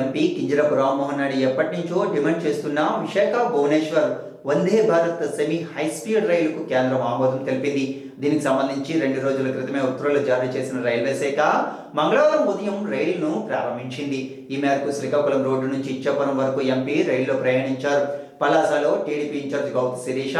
MP Kinjarapu Rammohan Naidu ఎప్పటి నుంచో demand చేస్తున్న Visakha Bhubaneswar Vande Bharat semi high speed రైలుకు కేంద్రం ఆమోదం తెలిపింది. దీనికి సంబంధించి రెండు రోజుల క్రితమే ఉత్తర్వులు జారీ చేసిన రైల్వే శాఖ మంగళవారం ఉదయం రైలును ప్రారంభించింది. ఈ మేరకు శ్రీకాకుళం రోడ్డు నుంచి ఇచ్చాపురం వరకు ఎంపీ రైల్లో ప్రయాణించారు. పలాసలో టీడీపీ ఇన్ఛార్జ్ గౌతు శిరీష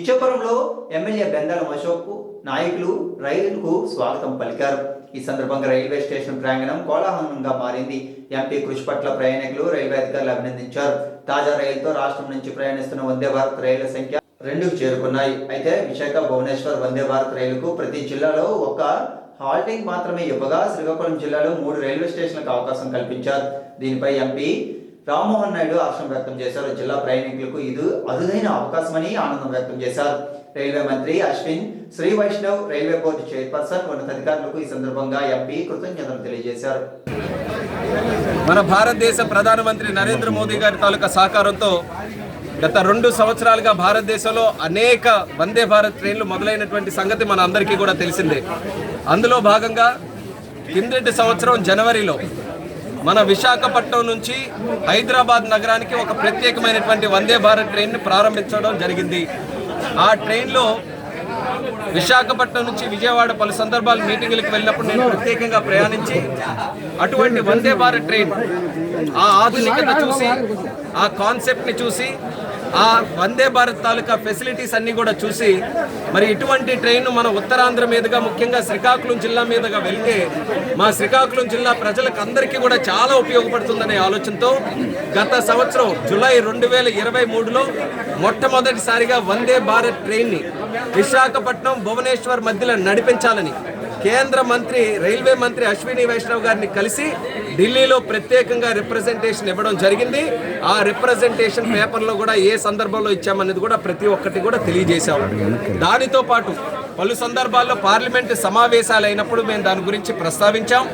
ఇచ్చాపురంలో ఎమ్మెల్యే బెందాలం అశోక్ నాయకులు రైలుకు స్వాగతం పలికారు. ఈ సందర్భంగా రైల్వే స్టేషన్ ప్రాంగణం కోలాహలంగా మారింది. ఎంపీ కృషి పట్ల ప్రయాణికులు రైల్వే అధికారులు అభినందించారు. తాజా రైలుతో రాష్ట్రం నుంచి ప్రయాణిస్తున్న వందే భారత్ రైళ్ళ సంఖ్య రెండుకు చేరుకున్నాయి. అయితే విశాఖ భువనేశ్వర్ వందే భారత్ రైలుకు ప్రతి జిల్లాలో ఒక హాల్టింగ్ మాత్రమే ఇవ్వగా శ్రీకాకుళం జిల్లాలో మూడు రైల్వే స్టేషన్లకు అవకాశం కల్పించారు. దీనిపై ఎంపీ రామ్మోహన్ నాయుడు హర్షం వ్యక్తం చేశారు. జిల్లా ప్రయాణికులకు ఇది అరుదైన అవకాశమని ఆనందం వ్యక్తం చేశారు. రైల్వే మంత్రి Ashwin Shri Vaishnaw railway board chairperson ఉన్నతాధికారులకు ఈ సందర్భంగా ఎంపీ కృతజ్ఞతలు తెలియజేశారు. మన భారతదేశ ప్రధానమంత్రి నరేంద్ర మోదీ గారి తాలూకా సహకారంతో గత రెండు సంవత్సరాలుగా భారతదేశంలో అనేక వందే భారత్ ట్రైన్లు మొదలైనటువంటి సంగతి మన అందరికీ కూడా తెలిసిందే. అందులో భాగంగా కిందటి సంవత్సరం జనవరిలో మన విశాఖపట్నం నుంచి హైదరాబాద్ నగరానికి ఒక ప్రత్యేకమైనటువంటి వందే భారత్ ట్రైన్ను ప్రారంభించడం జరిగింది. ఆ ట్రైన్లో విశాఖపట్నం నుంచి విజయవాడ పలు సందర్భాలు మీటింగులకు వెళ్ళినప్పుడు నేను ప్రత్యేకంగా ప్రయాణించి అటువంటి వందే భారత్ ట్రైన్ ఆ ఆధునికత చూసి ఆ కాన్సెప్ట్ని చూసి ఆ వందే భారత్ తాలూకా ఫెసిలిటీస్ అన్ని కూడా చూసి మరి ఇటువంటి ట్రైన్ మన ఉత్తరాంధ్ర మీదుగా ముఖ్యంగా శ్రీకాకుళం జిల్లా మీదుగా వెళ్తే మా శ్రీకాకుళం జిల్లా ప్రజలకు అందరికీ కూడా చాలా ఉపయోగపడుతుందనే ఆలోచనతో గత సంవత్సరం జులై రెండు వేల ఇరవై మూడులో మొట్టమొదటిసారిగా వందే భారత్ ట్రైన్ని విశాఖపట్నం భువనేశ్వర్ మధ్యలో నడిపించాలని కేంద్ర మంత్రి రైల్వే మంత్రి అశ్విని వైష్ణవ్ గారిని కలిసి ఢిల్లీలో ప్రత్యేకంగా రిప్రజెంటేషన్ ఇవ్వడం జరిగింది. ఆ రిప్రజెంటేషన్ పేపర్లో కూడా ఏ సందర్భంలో ఇచ్చామన్నది కూడా ప్రతి ఒక్కటి కూడా తెలియజేశాం. దానితో పాటు పలు సందర్భాల్లో పార్లమెంట్ సమావేశాలు అయినప్పుడు మేము దాని గురించి ప్రస్తావించాం.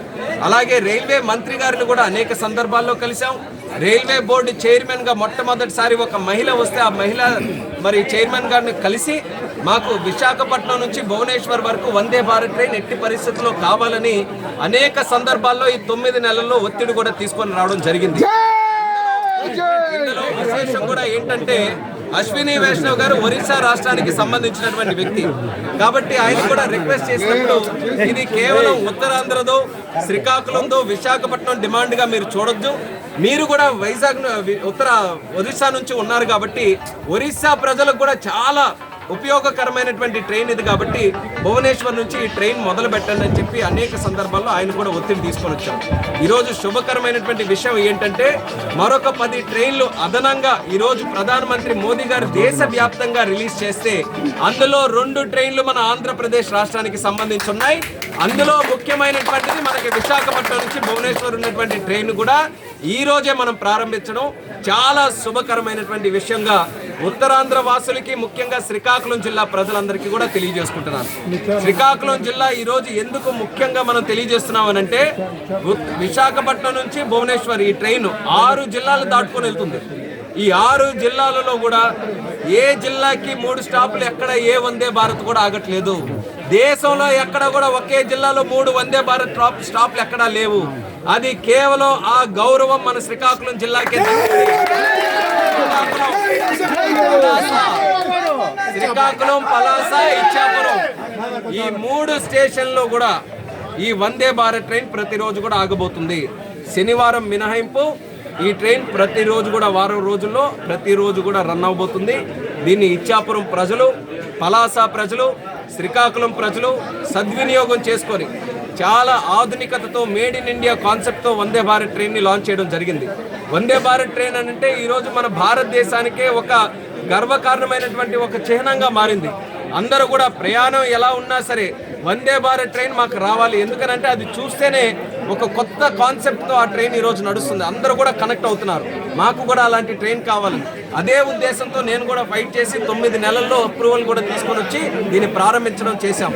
అలాగే రైల్వే మంత్రి గారిని కూడా అనేక సందర్భాల్లో కలిసాం రైల్వే బోర్డు చైర్మన్గా మొట్టమొదటిసారి ఒక మహిళ వస్తే ఆ మహిళ మరి చైర్మన్ గారిని కలిసి మాకు విశాఖపట్నం నుంచి భువనేశ్వర్ వరకు వందే భారత్ ట్రైన్ ఎట్టి పరిస్థితుల్లో కావాలని అనేక సందర్భాల్లో ఈ తొమ్మిది నెలల్లో ఒత్తిడి కూడా తీసుకొని రావడం జరిగింది. ఇందులో విశేషం కూడా ఏంటంటే అశ్విని వైష్ణవ్ గారు ఒరిస్సా రాష్ట్రానికి సంబంధించినటువంటి వ్యక్తి. కాబట్టి ఆయన కూడా రిక్వెస్ట్ చేసినప్పుడు ఇది కేవలం ఉత్తరాంధ్రదో శ్రీకాకుళంతో విశాఖపట్నం డిమాండ్గా మీరు చూడొద్దు. మీరు కూడా వైజాగ్ ఉత్తర ఒరిస్సా నుంచి ఉన్నారు కాబట్టి ఒరిస్సా ప్రజలకు కూడా చాలా ఉపయోగకరమైనటువంటి ట్రైన్ ఇది కాబట్టి భువనేశ్వర్ నుంచి ఈ ట్రైన్ మొదలు పెట్టండి అని చెప్పి అనేక సందర్భాల్లో ఆయన కూడా ఒత్తిడి తీసుకొని వచ్చాం ఈరోజు శుభకరమైనటువంటి విషయం ఏంటంటే మరొక పది ట్రైన్లు అదనంగా ఈరోజు ప్రధానమంత్రి మోదీ గారు దేశవ్యాప్తంగా రిలీజ్ చేస్తే అందులో రెండు ట్రైన్లు మన ఆంధ్రప్రదేశ్ రాష్ట్రానికి సంబంధించి ఉన్నాయి అందులో ముఖ్యమైనటువంటిది మనకి విశాఖపట్నం నుంచి భువనేశ్వర్ ఉన్నటువంటి ట్రైన్ కూడా ఈ రోజే మనం ప్రారంభించడం. చాలా శుభకరమైనటువంటి విషయంగా ఉత్తరాంధ్ర వాసులకి ముఖ్యంగా శ్రీకాకుళం జిల్లా ప్రజలందరికీ కూడా తెలియజేసుకుంటున్నాను. శ్రీకాకుళం జిల్లా ఈరోజు ఎందుకు ముఖ్యంగా మనం తెలియజేస్తున్నామనంటే విశాఖపట్నం నుంచి భువనేశ్వర్ ఈ ట్రైన్ ఆరు జిల్లాలు దాటుకొని వెళ్తుంది. ఈ ఆరు జిల్లాలలో కూడా ఏ జిల్లాకి మూడు స్టాపులు ఎక్కడ ఏ వందే భారత్ కూడా ఆగట్లేదు. దేశంలో ఎక్కడ కూడా ఒకే జిల్లాలో మూడు వందే భారత్ స్టాప్ స్టాప్లు ఎక్కడా లేవు. అది కేవలం ఆ గౌరవం మన శ్రీకాకుళం జిల్లాకే శ్రీకాకుళం పలాస ఇచ్చాపురం. ఈ మూడు స్టేషన్లో కూడా ఈ వందే భారత్ ట్రైన్ ప్రతిరోజు కూడా ఆగబోతుంది. శనివారం మినహాయింపు ఈ ట్రైన్ ప్రతిరోజు కూడా వారం రోజుల్లో ప్రతిరోజు కూడా రన్ అవబోతుంది. దీన్ని ఇచ్చాపురం ప్రజలు పలాస ప్రజలు శ్రీకాకుళం ప్రజలు సద్వినియోగం చేసుకొని చాలా ఆధునికతతో మేడ్ ఇన్ ఇండియా కాన్సెప్ట్తో వందే భారత్ ట్రైన్ని లాంచ్ చేయడం జరిగింది. వందే భారత్ ట్రైన్ అని అంటే ఈరోజు మన భారతదేశానికే ఒక గర్వకారణమైనటువంటి ఒక చిహ్నంగా మారింది. అందరూ కూడా ప్రయాణం ఎలా ఉన్నా సరే వందే భారత్ ట్రైన్ మాకు రావాలి. ఎందుకనంటే అది చూస్తేనే ఒక కొత్త కాన్సెప్ట్తో ఆ ట్రైన్ ఈరోజు నడుస్తుంది. అందరూ కూడా కనెక్ట్ అవుతున్నారు. మాకు కూడా అలాంటి ట్రైన్ కావాలి. అదే ఉద్దేశంతో నేను కూడా ఫైట్ చేసి తొమ్మిది నెలల్లో అప్రూవల్ కూడా తీసుకొని వచ్చి దీన్ని ప్రారంభించడం చేశాం